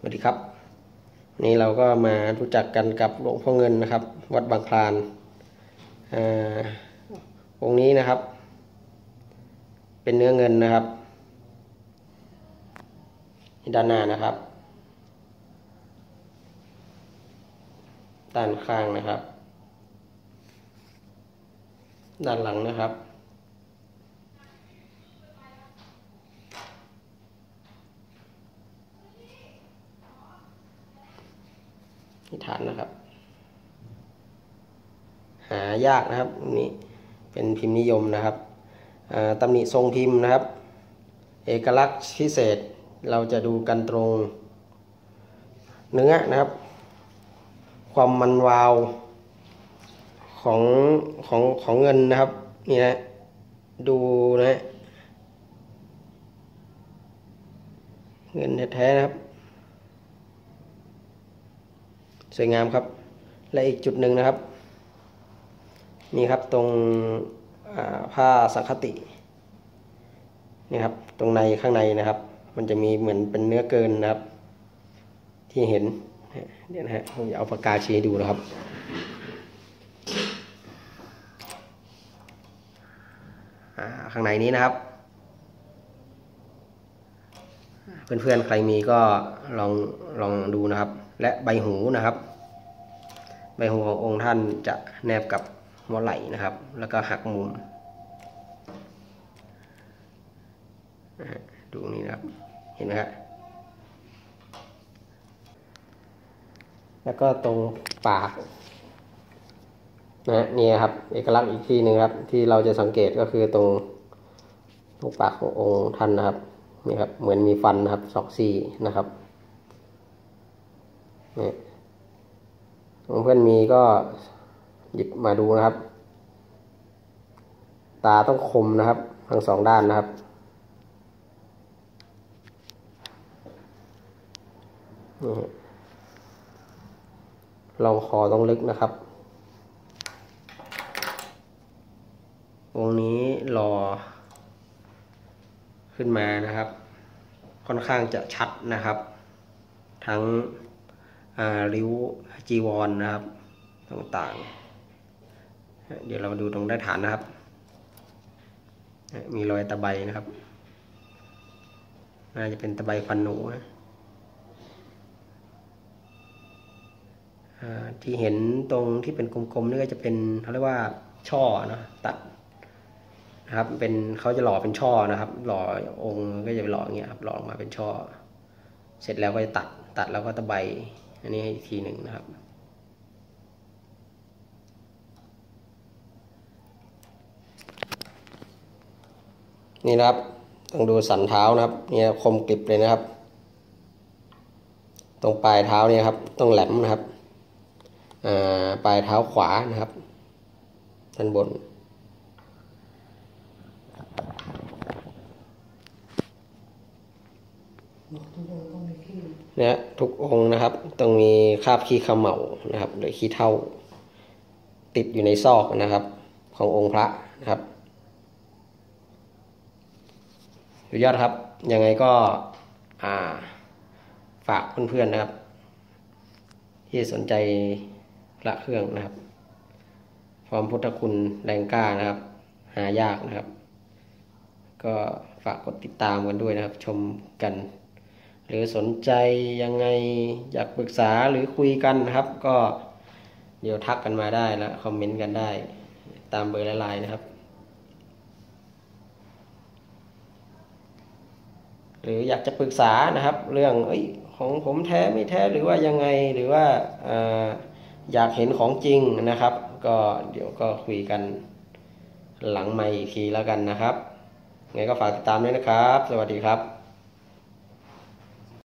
สวัสดีครับนนี้เราก็มารู้จักกันกับหลวงพ่อเงินนะครับ วัดบางคลานอาองค์นี้นะครับ เป็นเนื้อเงินนะครับด้านหน้านะครับด้านข้างนะครับ ด้านหลังนะครับ นี่ฐานนะครับ หายากนะครับนี่เป็นพิมพ์นิยมนะครับตำหนิทรงพิมพ์นะครับ เอกลักษณ์พิเศษเราจะดูกันตรงเนื้อนะครับ ความมันวาวของของของเงินนะครับนี่นะดูนะเงินแท้ๆนะครับ สวยงามครับ และอีกจุดหนึ่งนะครับ นี่ครับตรงผ้าสังคตินี่ครับตรงในข้างในนะครับ มันจะมีเหมือนเป็นเนื้อเกินนะครับ ที่เห็นเดี๋ยวนะฮะผมจะเอาปากกาชี้ดูนะครับข้างในนี้นะครับ เพื่อนๆใครมีก็ลองลองดูนะครับ และใบหูนะครับ ใบหูขององค์ท่านจะแนบกับหัวไหล่นะครับ แล้วก็หักมุมดูนี่นะครับ เห็นไหมครับแล้วก็ตรงปากนะนี่ครับ เอกลักษณ์อีกที่หนึ่งครับ ที่เราจะสังเกตก็คือตรงตรงปากขององค์ท่านนะครับ นี่ครับเหมือนมีฟันนะครับสองซี่นะครับนี่เพื่อนมีก็หยิบมาดูนะครับ ตาต้องคมนะครับ ทั้งสองด้านนะครับนี่ลองคอต้องลึกนะครับวงนี้รอ ขึ้นมานะครับ ค่อนข้างจะชัดนะครับ ทั้งริ้วจีวรนนะครับต่างๆ เดี๋ยวเรามาดูตรงได้ฐานนะครับ มีรอยตะไบนะครับ น่าจะเป็นตะไบควันหนูนะที่เห็นตรงที่เป็นกลมๆนี่ก็จะเป็นเขาเรียกว่าช่อนะตัด ครับเป็นเขาจะหล่อเป็นช่อนะครับ หล่อองค์ก็จะหล่ออย่างเงี้ยครับหล่อออกมาเป็นช่อ เสร็จแล้วก็จะตัดตัดแล้วก็ตะไบอันนี้อีกทีหนึ่งนะครับ นี่นะครับต้องดูสันเท้านะครับนี่คมกริบเลยนะครับ ตรงปลายเท้านี่ครับ ต้องแหลมนะครับปลายเท้าขวานะครับด้านบน นี่ยทุกองค์นะครับ ต้องมีคราบขี้ขมเหลานะครับ หรือขี้เท่า ติดอยู่ในซอกนะครับ ขององค์พระนะครับสุดยอดครับ ยังไงก็ฝากเพื่อนๆนะครับ ที่สนใจพระเครื่องนะครับ ความพุทธคุณแรงกล้านะครับ หายากนะครับ ก็ฝากกดติดตามกันด้วยนะครับ ชมกัน หรือสนใจยังไงอยากปรึกษาหรือคุยกันนะครับ ก็เดี๋ยวทักกันมาได้แล้วคอมเมนต์กันได้ ตามเบอร์และไลน์นะครับ หรืออยากจะปรึกษานะครับ เรื่องอ้ของผมแท้ไม่แท้หรือว่ายังไงหรือว่าอยากเห็นของจริงนะครับ ก็เดี๋ยวก็คุยกันหลังไม่อีกทีแล้วกันนะครับไงก็ฝากติดตามด้วยนะครับ สวัสดีครับ